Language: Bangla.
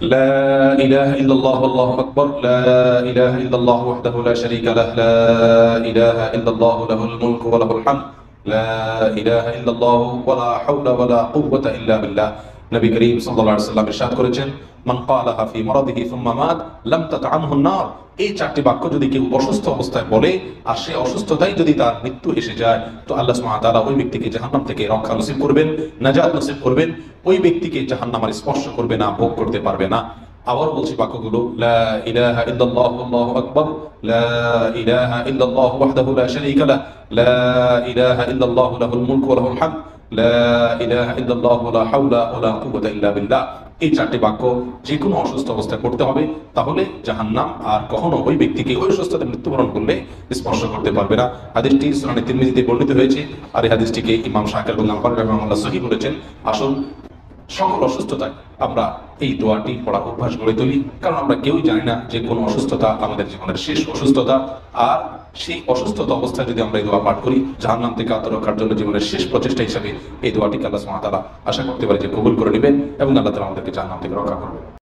لا إله إلا الله والله أكبر. لا إله إلا الله وحده لا شريك له. لا إله إلا الله له الملك وله الحمد. لا إله إلا الله ولا حول ولا قوة إلا بالله. نبي كريم صلى الله عليه وسلم ইরশাদ করেছেন من قالها في مرضه ثم مات لم তাতআমহু النار. এই চারটি বাক্য যদি কেউ অসুস্থ অবস্থায় বলে, আর সেই অসুস্থতাই যদি তার মৃত্যু এসে যায়, তো আল্লাহ সুবহানাহু ওই ব্যক্তিকে জাহান্নাম থেকে রক্ষা নসিব করবেন, নাজাত নসিব করবেন, ওই ব্যক্তিকে জাহান্নামের স্পর্শ করবে না, ভোগ করতে পারবে না। আবার বলছি বাক্যগুলো, লা লা ইলাহা ইল্লাল্লাহু লা হাওলা ওয়া লা কুওয়াতা ইল্লা বিল্লাহ। এই চারটি বাক্য যে কোনো অসুস্থ অবস্থায় পড়তে হবে, তাহলে জাহান্নাম আর কখনো ওই ব্যক্তিকে ওই অসুস্থতায় মৃত্যুবরণ করলে স্পর্শ করতে পারবে না। হাদিসটি সুনানে তিরমিজিতে বর্ণিত হয়েছে আর এই হাদিসটিকে ইমাম শাকির এবং আলবানী রাহিমাহুল্লাহ সহি বলেছেন। আসুন, সকল অসুস্থতায় আমরা এই দোয়াটি পড়া অভ্যাস গড়ে তুলি, কারণ আমরা কেউই জানি না যে কোন অসুস্থতা আমাদের জীবনের শেষ অসুস্থতা। আর সেই অসুস্থতা অবস্থায় যদি আমরা এই দোয়া পাঠ করি, জাহান্নাম থেকে আত্ম রক্ষার জন্য জীবনের শেষ প্রচেষ্টা হিসাবে এই দোয়াটিকে আল্লাহ মাতালা আশা করতে পারি যে কবুল করে নেবেন এবং আল্লাহ তালা আমাদেরকে জাহান্নাম থেকে রক্ষা করবেন।